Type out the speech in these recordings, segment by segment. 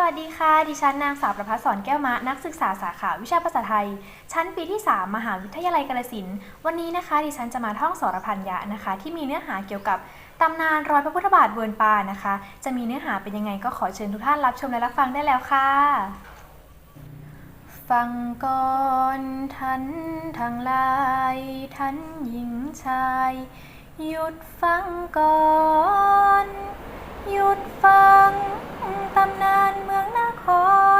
สวัสดีค่ะ ดิฉันนางสาวประภัสสอนแก้วมะ นักศึกษาสาขาวิชาภาษาไทย ชั้นปีที่ 3 มหาวิทยาลัยกาฬสินธุ์วันนี้นะคะ ดิฉันจะมาท่องสรพันยะนะคะ ที่มีเนื้อหาเกี่ยวกับตำนานรอยพระพุทธบาทเวิร์นปานะคะ จะมีเนื้อหาเป็นยังไงก็ขอเชิญทุกท่านรับชมและรับฟังได้แล้วค่ะ ฟังก่อนท่านทั้งหลายท่านหญิงชาย หยุดฟังก่อน หยุดฟัง ตำนานเมืองนค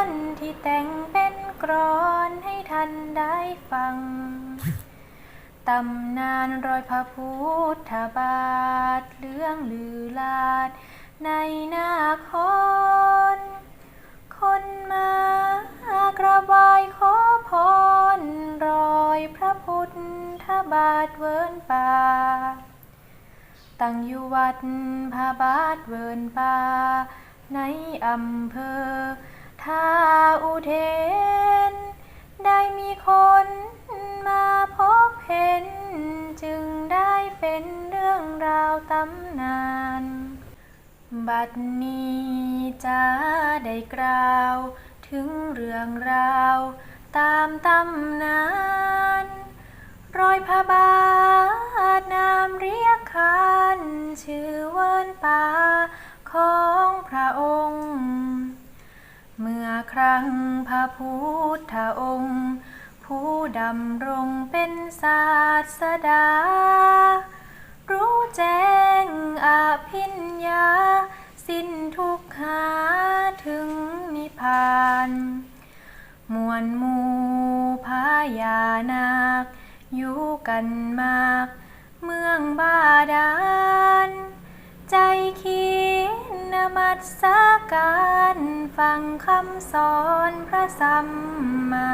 รที่แต่งเป็นกรอนให้ท่านได้ฟัง ตำนานรอยพระพุทธบาทเรื่องลือลาดในนาคร คนมากราบไหว้ขอพรรอยพระพุทธบาทเวิร์นป่า ตั้งอยู่วัดพระบาทเวิร์นป่า ในอำเภอท่าอุเทน ได้มีคนมาพบเห็น จึงได้เป็นเรื่องราวตำนาน บัดนี้จะได้กล่าว ถึงเรื่องราวตามตำนาน รอยพระบาทนามเรียกขานชื่อเวินป่าขอ พระองค์ เมื่อครั้งพระพุทธองค์ ผู้ดำรงเป็นศาสดา รู้แจ้งอภิญญา สิ้นทุกข์หาถึงนิพพาน มวลมูพายานาคอยู่กันมาก เมืองบาดาล ใจคิด มัสการฟังคำสอนพระสัมมา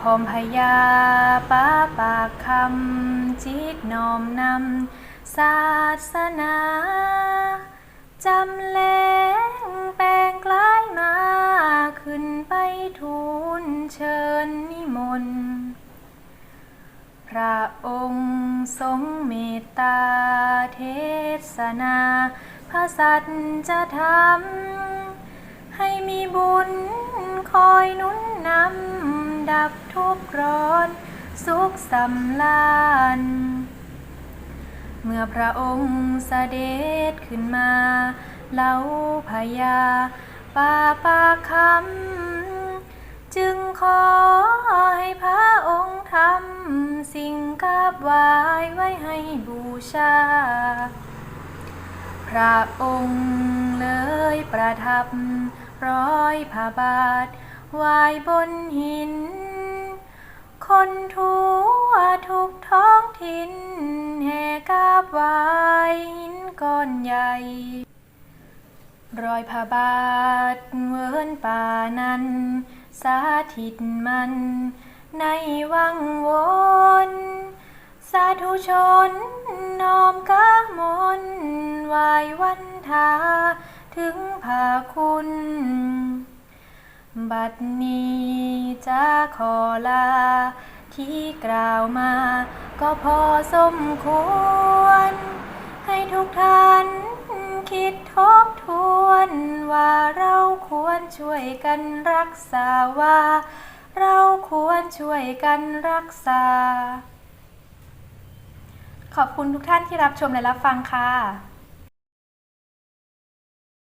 พร้อมพยาปาปากคำจิตน้อมนำศาสนาจำเล พระองค์ทรงเมตตาเทศนาพระสัจจะทำให้มีบุญคอยนุนนำ ดับทุกข์ร้อน สุขสำลาน เมื่อพระองค์เสด็จขึ้นมาเล่าพยาป่าปาคำจึงขอให้พระองค์าบไหว้ไว้ให้บูชา พระองค์เลยประทับร้อยพระบาทไหวบนหิน คนทั่วทุกท้องถิ่นแห่กราบไหว้หินก้อนใหญ่รอยพระบาทเวิร์นป่านั้น สาธิตมันในวังว สาธุชน น้อมกามนไหวายวันทา ถึงพาคุณ บัดนี้จะขอลา ที่กล่าวมา ก็พอสมควร ให้ทุกท่าน คิดทบทวนว่าเราควรช่วยกันรักษาว่า เราควรช่วยกันรักษา ขอบคุณทุกท่านที่รับชมและรับฟังค่ะ